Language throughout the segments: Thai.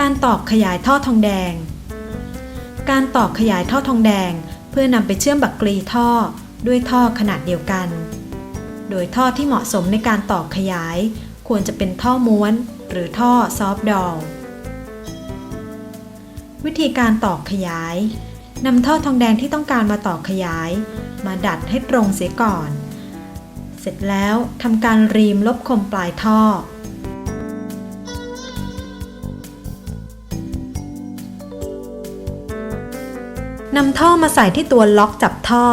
การตอกขยายท่อทองแดง การตอกขยายท่อทองแดง เพื่อนำไปเชื่อมบักกรีท่อด้วยท่อขนาดเดียวกัน โดยท่อที่เหมาะสมในการตอกขยาย ควรจะเป็นท่อม้วน หรือท่อซอฟดอลวิธีการตอกขยายนำท่อทองแดงที่ต้องการมาตอกขยาย มาดัดให้ตรงเสียก่อน เสร็จแล้วทำการรีมลบคมปลายท่อ นำท่อมาใส่ที่ตัวล็อกจับท่อ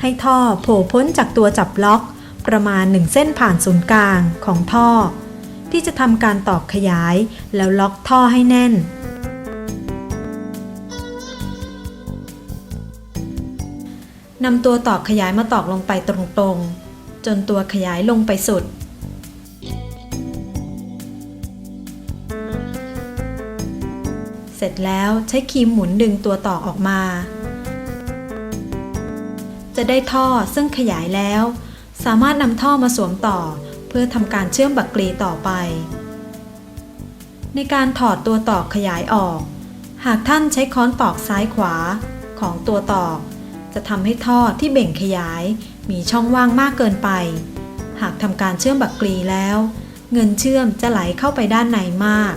ให้ท่อโผล่พ้นจากตัวจับล็อก ประมาณ 1 เส้นผ่านศูนย์กลางของท่อ ที่จะทำการตอกขยายแล้วล็อกท่อให้แน่น นำตัวตอกขยายมาตอกลงไปตรงๆ จนตัวขยายลงไปสุดเสร็จแล้วใช้ครีมหมุนดึงตัวตอกออกมา จะได้ท่อซึ่งขยายแล้ว สามารถนำท่อมาสวมต่อ เพื่อทำการเชื่อมบักกรีต่อไป ในการถอดตัวตอกขยายออก หากท่านใช้ค้อนตอกซ้ายขวาของตัวตอก จะทำให้ท่อที่เบ่งขยายมีช่องว่างมากเกินไป หากทำการเชื่อมบักกรีแล้ว เงินเชื่อมจะไหลเข้าไปด้านในมาก